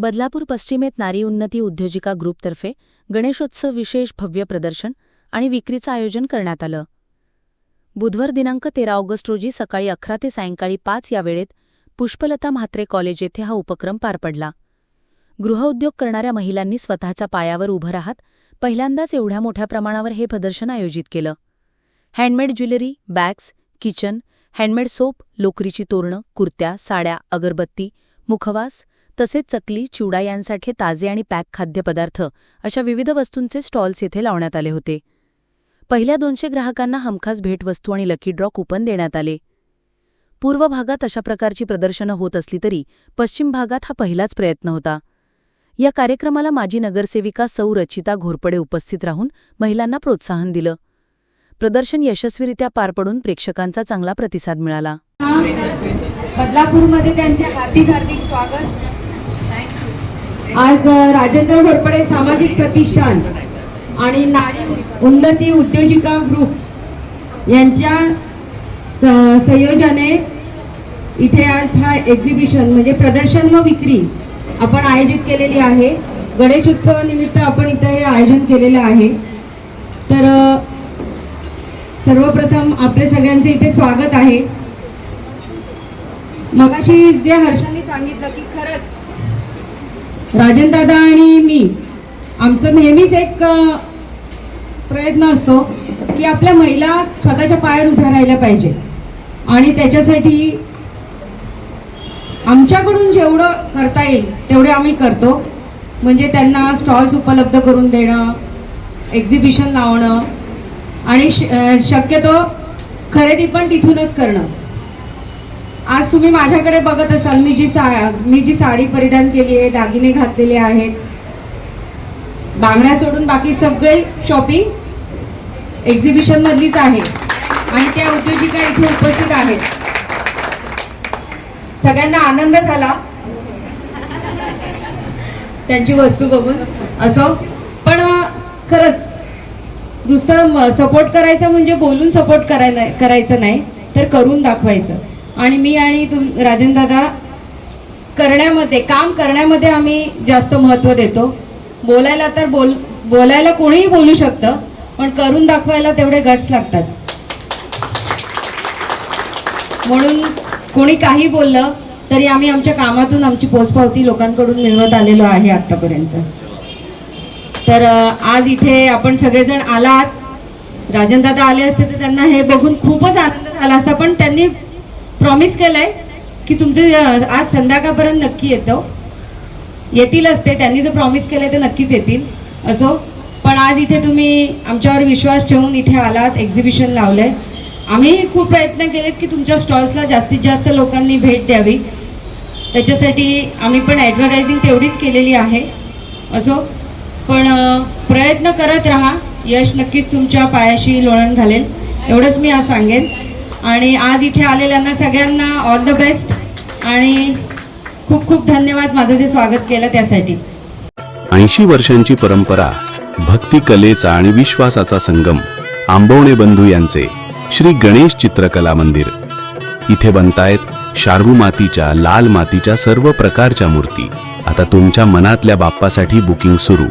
बदलापूर पश्चिमेत नारी उन्नती उद्योजिका ग्रुपतर्फे गणेशोत्सव विशेष भव्य प्रदर्शन आणि विक्रीचं आयोजन करण्यात आलं. बुधवार दिनांक तेरा ऑगस्ट रोजी सकाळी अकरा ते सायंकाळी पाच या वेळेत पुष्पलता म्हात्रे कॉलेज येथे हा उपक्रम पार पडला. गृहउद्योग करणाऱ्या महिलांनी स्वतःच्या पायावर उभं राहत पहिल्यांदाच एवढ्या मोठ्या प्रमाणावर हे प्रदर्शन आयोजित केलं. Handmade jewellery bags kitchen handmade soap लोकरीची तोरणं कुर्त्या साड्या अगरबत्ती मुखवास तसेच चकली चिवडा यांसारखे ताजे आणि पॅक खाद्यपदार्थ अशा विविध वस्तूंचे स्टॉल्स येथे लावण्यात आले होते. पहिल्या दोनशे ग्राहकांना हमखास भेटवस्तू आणि लकी ड्रॉ कुपन देण्यात आले. पूर्व भागात अशा प्रकारची प्रदर्शनं होत असली तरी पश्चिम भागात हा पहिलाच प्रयत्न होता. या कार्यक्रमाला माजी नगरसेविका सौ रचिता घोरपडे उपस्थित राहून महिलांना प्रोत्साहन दिलं. प्रदर्शन यशस्वीरित्या पार पडून प्रेक्षकांचा चांगला प्रतिसाद मिळाला. बदलापूरमध्ये त्यांचे हार्दिक हार्दिक स्वागत. आज राजेंद्र घोरपडे सामाजिक प्रतिष्ठान आणि नारी उन्नती उद्योजिका ग्रुप यांच्या स- संयोजने इथे आज हा एक्झिबिशन म्हणजे प्रदर्शन व विक्री आपण आयोजित केलेली आहे. गणेश उत्सवानिमित्त आपण इथं हे आयोजन केलेलं आहे. तर सर्वप्रथम आपले सगळ्यांचे इथे स्वागत आहे. मगाशी जे हर्षांनी सांगितलं की खरंच राजन दादा आणि मी आमचं नेहमीच एक प्रयत्न असतो की आपल्या महिला स्वतःच्या पायावर उभ्या राहिल्या पाहिजे. आणि त्याच्यासाठी आमच्याकडून जेवढं करता येईल तेवढे आम्ही करतो. म्हणजे त्यांना स्टॉल्स उपलब्ध करून देणं एक्झिबिशन लावणं आणि श शक्यतो खरेदी पण तिथूनच करणं. आज तुम्ही माझ्याकडे बघत असाल मी जी सा मी जी साडी परिधान केली आहे दागिने घातलेले आहेत. बांगड्या सोडून बाकी सगळे शॉपिंग एक्झिबिशन मधलीच आहे. आणि त्या उद्योजिका इथे उपस्थित आहेत. सगळ्यांना आनंद झाला. त्यांची वस्तू बघून असो. पण खरंच दुसरं सपोर्ट करायचं म्हणजे बोलून सपोर्ट करायला करायचं नाही तर करून दाखवायचं. आणि मी आणि तुम राजन दादा करण्यामध्ये काम करण्यामध्ये आम्ही जास्त महत्त्व देतो. बोलायला तर बोल बोलायला कोणीही बोलू शकतं पण करून दाखवायला तेवढे गट्स लागतात. म्हणून कोणी काही बोललं तरी आम्ही आमच्या कामातून आमची पोचपावती लोकांकडून मिळवत आलेलो आहे आत्तापर्यंत. तर आज इथे आपण सगळेजण आलात. राजन दादा आले असते तर त्यांना हे बघून खूपच आनंद झाला असता पण त्यांनी प्रॉमिस केलंय की तुमचे आज संध्याकाळपर्यंत नक्की येतो. येतीलच ते त्यांनी जर प्रॉमिस केलंय ते नक्कीच येतील. असो पण आज इथे तुम्ही आमच्यावर विश्वास ठेवून इथे आलात एक्झिबिशन लावलंय. आम्ही खूप प्रयत्न केलेत की तुमच्या स्टॉल्सला जास्तीत जास्त लोकांनी भेट द्यावी. त्याच्यासाठी आम्ही पण ॲडव्हर्टायझिंग तेवढीच केलेली आहे. असो पण प्रयत्न करत राहा. यश नक्कीच तुमच्या पायाशी लोळण घालेल. एवढंच मी आज सांगेन. आणि आज इथे आलेल्यांना सगळ्यांना ऑल द बेस्ट आणि खूप खूप धन्यवाद माझं जे स्वागत केलं त्यासाठी. ऐंशी वर्षांची परंपरा भक्ती कलेचा आणि विश्वासाचा संगम आंबवणे बंधू यांचे श्री गणेश चित्रकला मंदिर. इथे बनतायत शार्वू मातीच्या लाल मातीच्या सर्व प्रकारच्या मूर्ती. आता तुमच्या मनातल्या बाप्पासाठी बुकिंग सुरू.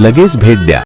लगेच भेट द्या.